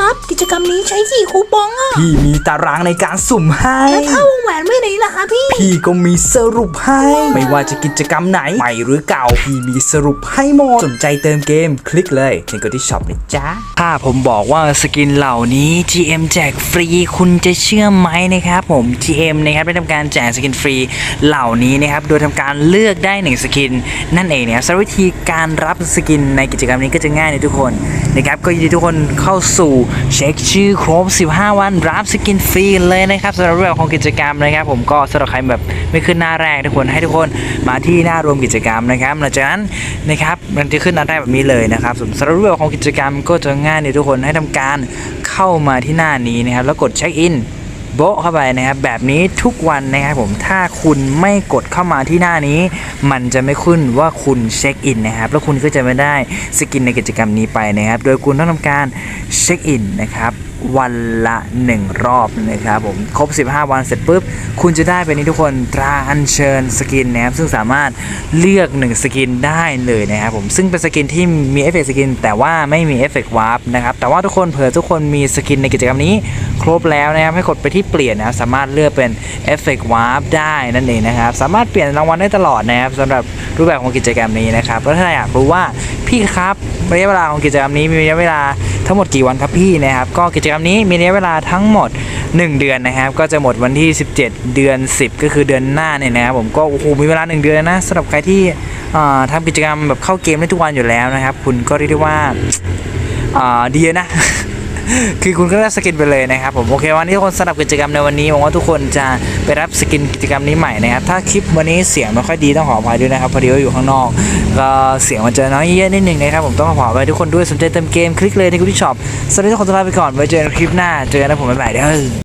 ครับ กิจกรรมนี้ใช้กี่คูปองอะพี่มีตารางในการสุ่มให้ แล้วถ้าวงแหวนไม่ไหนล่ะคะพี่ พี่ก็มีสรุปให้ ไม่ว่าจะกิจกรรมไหนใหม่หรือเก่า พี่มีสรุปให้หมด สนใจเติมเกม คลิกเลยที่กดที่ช็อปนะจ๊ะ ถ้าผมบอกว่าสกินเหล่านี้ GM แจกฟรีคุณจะเชื่อไหมนะครับผม GM นะครับได้ทำการแจกสกินฟรีเหล่านี้นะครับโดยทำการเลือกได้หนึ่งสกิน นั่นเองนะครับสำหรับวิธีการรับสกินในกิจกรรมนี้ก็จะง่ายเลยทุกคนนะครับก็ยินดีทุกคนเข้าสู่เช็คชื่อครบ 15 วันรับสกินฟรีเลยนะครับสำหรับเรื่องของกิจกรรมนะครับ ผมก็สำหรับใครแบบไม่ขึ้นหน้าแรกทุกคนให้ทุกคนมาที่หน้ารวมกิจกรรมนะครับหลังจากนั้นนะครับมันจะขึ้นหน้าแรกแบบนี้เลยนะครับสำหรับเรื่องของกิจกรรมก็จะง่ายเลยทุกคนให้ทำการเข้ามาที่หน้านี้นะครับแล้วกดเช็คอิน โบะเข้าไปนะครับแบบนี้ทุกวันนะครับผมถ้าคุณไม่กดเข้ามาที่หน้านี้ มันจะไม่ขึ้นว่าคุณเช็คอินนะครับแล้วคุณก็จะไม่ได้สกินในกิจกรรมนี้ไปนะครับ โดยคุณต้องทำการเช็คอินนะครับ วันละ 1 รอบนะครับผมครบ 15 วันเสร็จปุ๊บ คุณจะได้ไปนี้ทุกคนตราอัญเชิญสกินนะครับซึ่งสามารถเลือก 1 สกินได้เลยนะครับผมซึ่งเป็นสกินที่มีเอฟเฟกต์สกิน แต่ว่าไม่มีเอฟเฟกต์วาร์ปนะครับแต่ว่าทุกคนเผื่อทุกคนมีสกินในกิจกรรมนี้ ครบแล้วนะครับให้กดไปที่เปลี่ยนนะครับสามารถเลือกเป็นเอฟเฟกต์วาร์ปได้นั่นเองนะครับสามารถเปลี่ยนรางวัลได้ตลอดนะครับสำหรับรูปแบบของกิจกรรมนี้นะครับแล้วถ้าอยากรู้ว่า พี่ครับระยะเวลาของกิจกรรมนี้มีระยะเวลาทั้งหมดกี่วันครับพี่นะครับ ก็กิจกรรมนี้มีระยะเวลาทั้งหมด 1 เดือนนะครับ ก็จะหมดวันที่ 17 เดือน 10 ก็คือเดือนหน้าเนี่ยนะครับผมก็โอ้โหมีเวลา 1 เดือนนะสำหรับใครที่ทำกิจกรรมแบบเข้าเกมได้ทุกวันอยู่แล้วนะครับ คุณก็เรียกได้ว่าดีนะ คือคุณก็ได้สกินไปเลยนะครับผมโอเควันนี้ทุกคนสำหรับกิจกรรมในวันนี้หวังว่าทุกคนจะไปรับสกินกิจกรรมนี้ใหม่นะครับถ้าคลิปวันนี้เสียงไม่ค่อยดีต้องขออภัยด้วยนะครับพอดีว่าอยู่ข้างนอกก็เสียงมันจะน้อยเยอะนิดนึงนะครับผมต้องขออภัยทุกคนด้วยสนใจเติมเกมคลิกเลยในกูที่ช็อปสวัสดีทุกคนลาไปก่อนไว้เจอกันคลิปหน้าเจอกันนะผมบ๊ายบายเด้อ